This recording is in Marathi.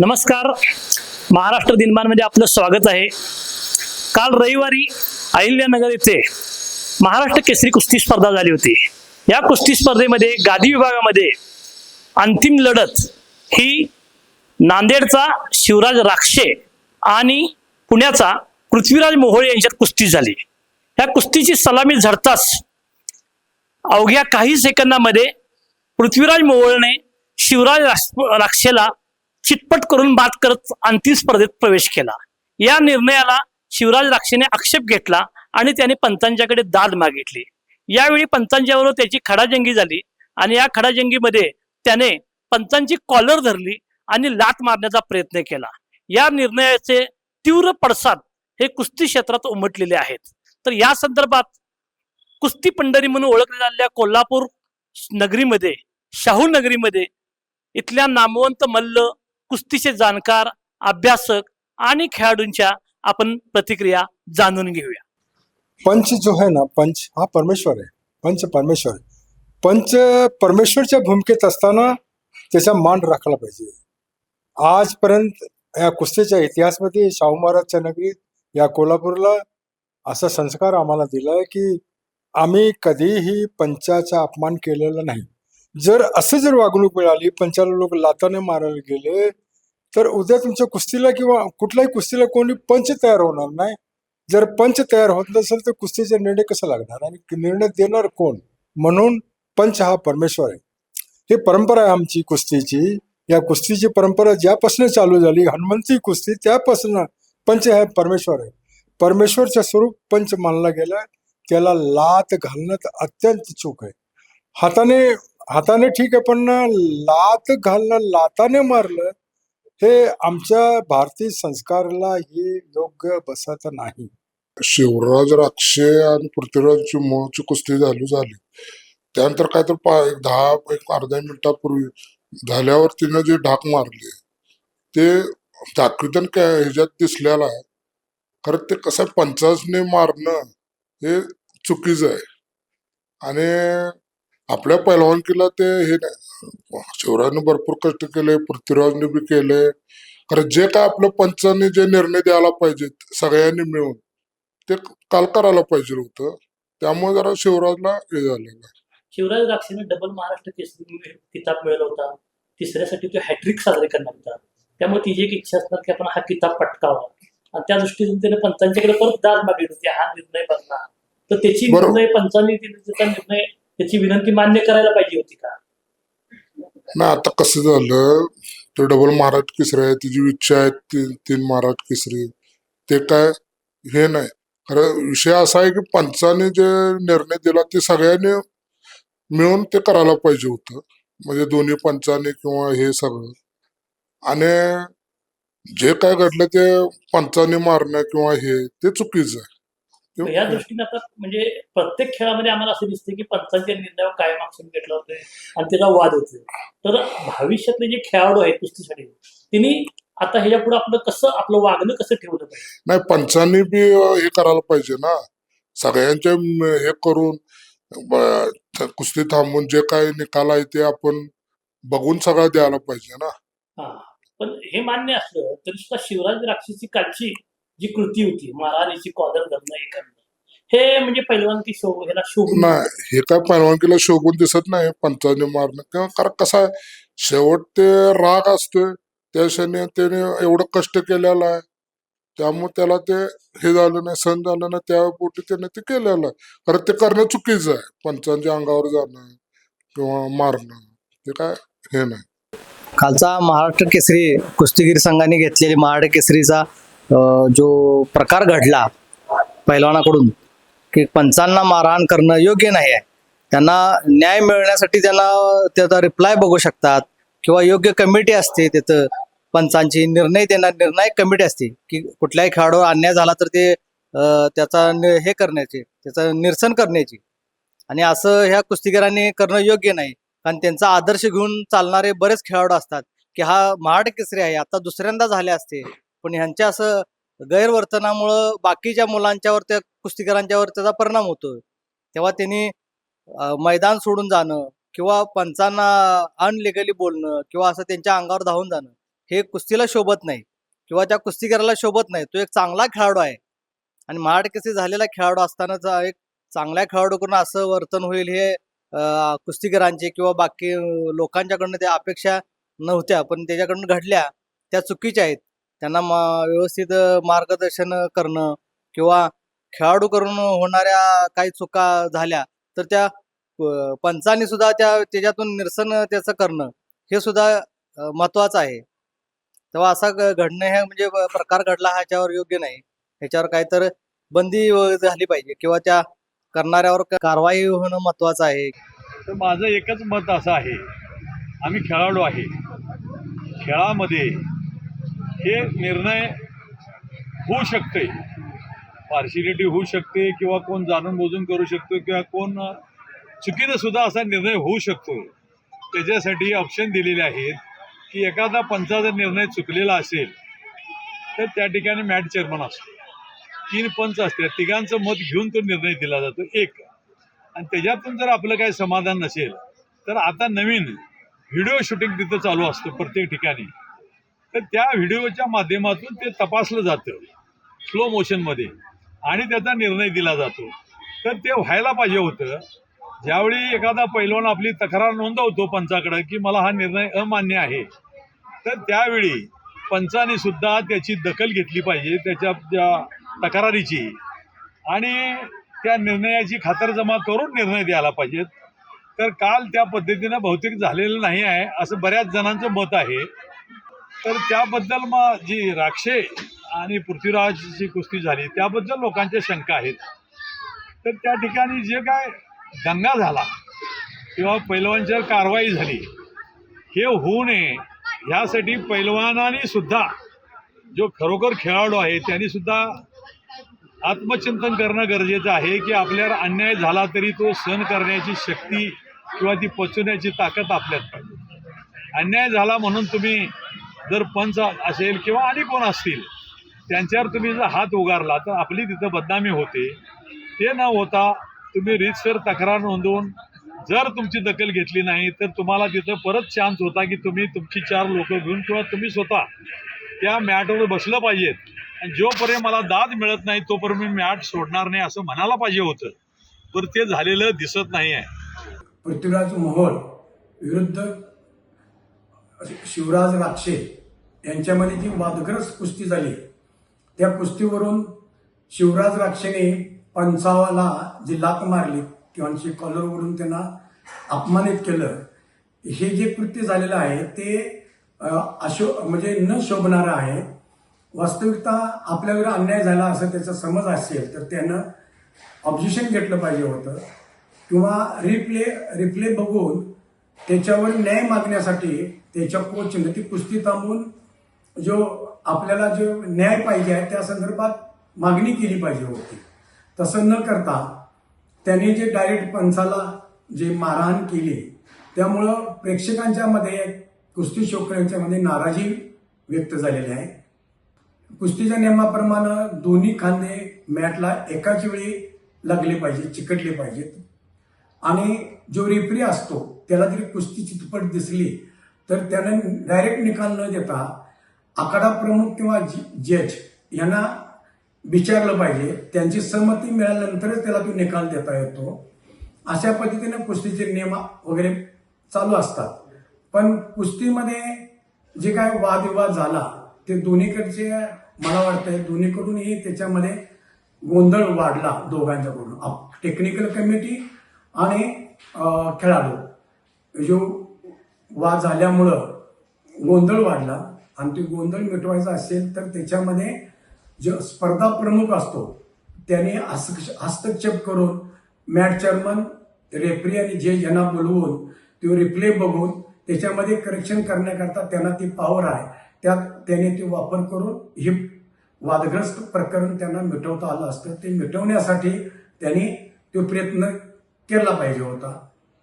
नमस्कार. महाराष्ट्र दिनमानमध्ये आपलं स्वागत आहे. काल रविवारी अहिल्यानगर येथे महाराष्ट्र केसरी कुस्ती स्पर्धा झाली होती. या कुस्ती स्पर्धेमध्ये गादी विभागामध्ये अंतिम लढत ही नांदेडचा शिवराज राक्षे आणि पुण्याचा पृथ्वीराज मोहोळे यांच्यात कुस्ती झाली. या कुस्तीची सलामी झडताच अवघ्या काही सेकंदामध्ये पृथ्वीराज मोहोळने शिवराज राक्षेला चिटपट करून बाद करत अंतिम स्पर्धेत प्रवेश केला. या निर्णयाला शिवराज राक्षेने आक्षेप घेतला आणि त्याने पंचांच्याकडे दाद मागितली. यावेळी पंचांच्याबरोबर त्याची खडाजंगी झाली आणि या खडाजंगीमध्ये त्याने पंचांची कॉलर धरली आणि लात मारण्याचा प्रयत्न केला. या निर्णयाचे तीव्र पडसाद हे कुस्ती क्षेत्रात उमटलेले आहेत. तर या संदर्भात कुस्ती पंढरी म्हणून ओळखल्या जाणाऱ्या कोल्हापूर नगरीमध्ये शाहू नगरीमध्ये इथल्या नामवंत मल्ल कुस्तीचे जाणकार अभ्यासक आणि खेळाडूंच्या आपण प्रतिक्रिया जाणून घेऊया. पंच जो है ना पंच हा परमेश्वर आहे. पंच परमेश्वर पंच परमेश्वरच्या भूमिकेत असताना त्याचा मान राखला पाहिजे. आजपर्यंत या कुस्तीच्या इतिहासमध्ये शाहू महाराजच्या नगरीत या कोल्हापूरला असा संस्कार आम्हाला दिलाय की आम्ही कधीही पंचाचा अपमान केलेला नाही. जर असं जर वागणूक मिळाली पंचाला लोक लाताने मारायला गेले तर उद्या तुमच्या कुस्तीला किंवा कुठल्याही कुस्तीला कोणी पंच तयार होणार नाही. जर पंच तयार होत नसेल तर कुस्तीचा निर्णय कसा लागणार आणि निर्णय देणार कोण? म्हणून पंच हा परमेश्वर आहे. ही परंपरा आहे आमची कुस्तीची. या कुस्तीची परंपरा ज्यापासून चालू झाली हनुमंती कुस्ती त्यापासून पंच हे परमेश्वर आहे. परमेश्वरचं स्वरूप पंच मानला गेला त्याला लात घालणं अत्यंत चूक आहे. हाताने हाताने ठीक आहे पण लात घालणं लाताने मारलं हे आमच्या भारतीय संस्काराला हे योग्य बसत नाही. शिवराज राक्षे आणि पृथ्वीराजची मूळची कुस्ती झाली झाली. त्यानंतर काय तर दहा एक अर्ध्या मिनिटापूर्वी झाल्यावर तिनं जे ढाक मारली ते दाखवितन काय ह्याच्यात दिसलेला आहे. खरं ते कसं आहे, पंचासने मारणं हे चुकीचं आहे. आणि आपल्या पैलवानकीला ते हे नाही. शिवराजने भरपूर कष्ट केले पृथ्वीराजने बी केले. खरं जे काय आपल्या पंचांनी जे निर्णय द्यायला पाहिजेत सगळ्यांनी मिळून ते काल करायला पाहिजे होतं. त्यामुळे जरा शिवराजला हे झालेलं. शिवराज राक्षेने डबल महाराष्ट्र केसरी किताब मिळवला होता. तिसऱ्यासाठी तो हॅट्रिक साजरे करणार होता. त्यामुळे तिची एक इच्छा असणार की आपण हा किताब पटकावा. आणि त्या दृष्टीने त्याने पंचांच्याकडे परत दाद मागितली होती. हा निर्णय बदला तर त्याची. निर्णय पंचांनी निर्णय त्याची विनंती मान्य करायला पाहिजे होती का? नाही आता कसं झालं तो डबल महाराज केसरी आहे तिची इच्छा आहे तीन तीन महाराज केसरी ते काय हे नाही. खरं विषय असा आहे की पंचाने जे निर्णय दिला ते सगळ्यांनी मिळून ते करायला पाहिजे होतं. म्हणजे दोन्ही पंचाने किंवा हे सगळं. आणि जे काय घडलं ते पंचाने मारणं किंवा हे ते चुकीचं आहे. तर या दृष्टीने आता म्हणजे प्रत्येक खेळामध्ये आम्हाला असं दिसतं की पंचांच्या निर्णयावर कायम आक्षेप घेतला होतोय आणि त्याचा वाद होतोय तर भविष्यातले जे खेळाडू आहेत कुस्तीसाठी त्यांनी आता ह्याच्या पुढे आपलं कसं आपलं वागणं कसं ठेवलं पाहिजे? नाही पंचांनी बी हे करायला पाहिजे ना. सगळ्यांचे हे करून कुस्ती थांबून जे काही निकाल आहे ते आपण बघून सगळं द्यायला पाहिजे ना. पण हे मान्य असलं तरी सुद्धा शिवराज राक्षीची कालची जी कृती होती महाराजाची कॉलर धरणं हे करणं. हे म्हणजे पैलवानकी शो ह्याला शोभून नाही हे काय परवानगीला शोभून दिसत नाही पंचाने मारणं. किंवा कारण कसं आहे शेवट ते राग असतोय त्या क्षणी त्याने एवढं कष्ट केलेलं आहे. त्यामुळे त्याला ते हे झालं नाही सण झालं नाही त्या पोटी त्याने ते केलेलं आहे. खरं ते करणं चुकीचं आहे पंचांच्या अंगावर जाणं किंवा मारणं ते काय हे नाही. कालचा महाराष्ट्र केसरी कुस्तीगीर संघाने घेतलेली महाराष्ट्र केसरीचा जो प्रकार घडला पैलवानाकडून की पंचांना मारहाण करणं योग्य नाही आहे त्यांना न्याय मिळण्यासाठी त्यांना त्याचा रिप्लाय बघू शकतात किंवा योग्य कमिटी असते तिथं. पंचांची निर्णय देणार निर्णायक कमिटी असते की कुठल्याही खेळाडूवर अन्याय झाला तर ते त्याचा नि- हे करण्याचे त्याचं निरसन करण्याची. आणि असं ह्या कुस्तीगिरांनी करणं योग्य नाही. कारण त्यांचा आदर्श घेऊन चालणारे बरेच खेळाडू असतात की हा महाड केसरी आहे आता दुसऱ्यांदा झाले असते. पण ह्यांच्या असं गैरवर्तनामुळं बाकीच्या मुलांच्यावर त्या कुस्तीगरांच्यावर त्याचा परिणाम होतो तेव्हा त्यांनी मैदान सोडून जाणं किंवा पंचांना अनलिगली बोलणं किंवा असं त्यांच्या अंगावर धावून जाणं हे कुस्तीला शोभत नाही. किंवा त्या कुस्तीगराला शोभत नाही तो एक चांगला खेळाडू आहे. आणि महाडकेसी झालेला खेळाडू असतानाच एक चांगल्या खेळाडूकडून असं वर्तन होईल हे कुस्तीगरांचे किंवा बाकी लोकांच्याकडनं त्या अपेक्षा नव्हत्या पण त्याच्याकडून घडल्या. त्या चुकीच्या आहेत. त्यांना व्यवस्थित मार्गदर्शन करणं किंवा खेळाडू करून होणाऱ्या काही चुका झाल्या तर त्या पंचांनी सुद्धा त्या त्याच्यातून निरसन त्याचं करणं हे सुद्धा महत्वाचं आहे. तेव्हा असा घडणं हे म्हणजे प्रकार घडला ह्याच्यावर योग्य नाही. ह्याच्यावर काहीतर बंदी झाली पाहिजे किंवा त्या करणाऱ्यावर कारवाई होणं महत्वाचं आहे. तर माझं एकच मत असं आहे. आम्ही खेळाडू आहे. खेळामध्ये हे निर्णय होऊ शकते. पार्शिलिटी होऊ शकते किंवा कोण जाणून बोजून करू शकतो किंवा कोण चुकीनं सुद्धा असा निर्णय होऊ शकतो. त्याच्यासाठी ऑप्शन दिलेले आहेत की एखादा पंचाचा निर्णय चुकलेला असेल तर त्या ठिकाणी मॅट चेअरमन असतो. तीन पंच असतात तिघांचं मत घेऊन तो निर्णय दिला जातो एक. आणि त्याच्यातून जर आपलं काही समाधान नसेल तर आता नवीन व्हिडिओ शूटिंग तिथं चालू असतं प्रत्येक ठिकाणी. तर त्या व्हिडिओच्या माध्यमातून ते तपासलं जातं स्लो मोशनमध्ये आणि त्याचा निर्णय दिला जातो. तर ते व्हायला पाहिजे होतं. ज्यावेळी एखादा पैलवान आपली तक्रार नोंदवतो पंचाकडं की मला हा निर्णय अमान्य आहे तर त्यावेळी पंचाने सुद्धा त्याची दखल घेतली पाहिजे त्याच्या ज्या तक्रारीची. आणि त्या निर्णयाची खातरजमा करून निर्णय द्यायला पाहिजेत. तर काल त्या पद्धतीनं बहुतेक झालेलं नाही आहे असं बऱ्याच जणांचं मत आहे. तर त्याबद्दल मग जी राक्षे आणि पृथ्वीराजची कुस्ती झाली त्याबद्दल लोकांच्या शंका आहेत. तर त्या ठिकाणी जे काय दंगा झाला किंवा पैलवानच्यावर कारवाई झाली हे होऊ नये. ह्यासाठी पैलवानांनी सुद्धा जो खरोखर खेळाडू आहे त्यांनी सुद्धा आत्मचिंतन करणं गरजेचं आहे की आपल्यावर अन्याय झाला तरी तो सहन करण्याची शक्ती किंवा ती पचवण्याची ताकद आपल्यात पाहिजे. अन्याय झाला म्हणून तुम्ही जर पंच असेल किंवा आणि कोण असतील त्यांच्यावर तुम्ही जर हात उगारला तर आपली तिथं बदनामी होते. ते न होता तुम्ही रीतसर तक्रार नोंदवून जर तुमची दखल घेतली नाही तर तुम्हाला तिथं परत चान्स होता की तुम्ही तुमची चार लोक घेऊन किंवा तुम्ही स्वतः त्या मॅटवर बसलं पाहिजेत. आणि जोपर्यंत मला दाद मिळत नाही तोपर्यंत मी मॅट सोडणार नाही असं म्हणायला पाहिजे होतं. पण ते झालेलं दिसत नाही आहे पृथ्वीराज मोहोळ विरुद्ध शिवराज राक्षे यांच्यामध्ये जी वादग्रस्त कुस्ती झाली. त्या कुस्तीवरून शिवराज राक्षेने पंचावाला जी लात मारली किंवा कॉलरवरून त्यांना अपमानित केलं. हे जे कृत्य झालेलं आहे ते अशो म्हणजे न शोभणारं आहे. वास्तविकता आपल्यावर अन्याय झाला असं त्याचा समज असेल तर त्यानं ऑब्जेक्शन घेतलं पाहिजे होतं. किंवा रिप्ले रिप्ले बघून त्याच्यावर न्याय मागण्यासाठी त्याच्या कोचनं ती कुस्ती थांबून जो आपल्याला जो न्याय पाहिजे आहे त्या संदर्भात मागणी केली पाहिजे होती. तसं न करता त्यांनी जे डायरेक्ट पंचाला जे मारहाण केली त्यामुळं प्रेक्षकांच्या मध्ये कुस्ती शोकऱ्यांच्या मध्ये नाराजी व्यक्त झालेली आहे. कुस्तीच्या नियमाप्रमाणे दोन्ही खांदे मॅटला एकाच वेळी लागले पाहिजे चिकटले पाहिजेत. आणि जो रेफरी असतो त्याला जरी कुस्ती चितपट दिसली तर त्यानं डायरेक्ट निकाल न देता आखाडा प्रमुख किंवा जज यांना विचारलं पाहिजे. त्यांची सहमती मिळाल्यानंतरच त्याला तो निकाल देता येतो. अशा पद्धतीने कुस्तीचे नियम वगैरे चालू असतात. पण कुस्तीमध्ये जे काय वादविवाद झाला ते दोन्हीकडचे मला वाटतंय दोन्हीकडूनही त्याच्यामध्ये गोंधळ वाढला दोघांच्याकडून. टेक्निकल कमिटी आणि खेळाडू. जो वाद झाल्यामुळं गोंधळ वाढला. आणि ते गोंधळ मिटवायचा असेल तर त्याच्यामध्ये जो स्पर्धा प्रमुख असतो त्याने हस्त- हस्तक्षेप करून मॅट चेअरमन रेफरी आणि जे यांना बोलवून तो रिप्ले बघून त्याच्यामध्ये करेक्शन करण्याकरता त्यांना ती पॉवर आहे. त्यात त्याने ते वापर करून हे वादग्रस्त प्रकरण त्यांना मिटवता आलं असतं. ते मिटवण्यासाठी त्यांनी तो प्रयत्न केला पाहिजे होता.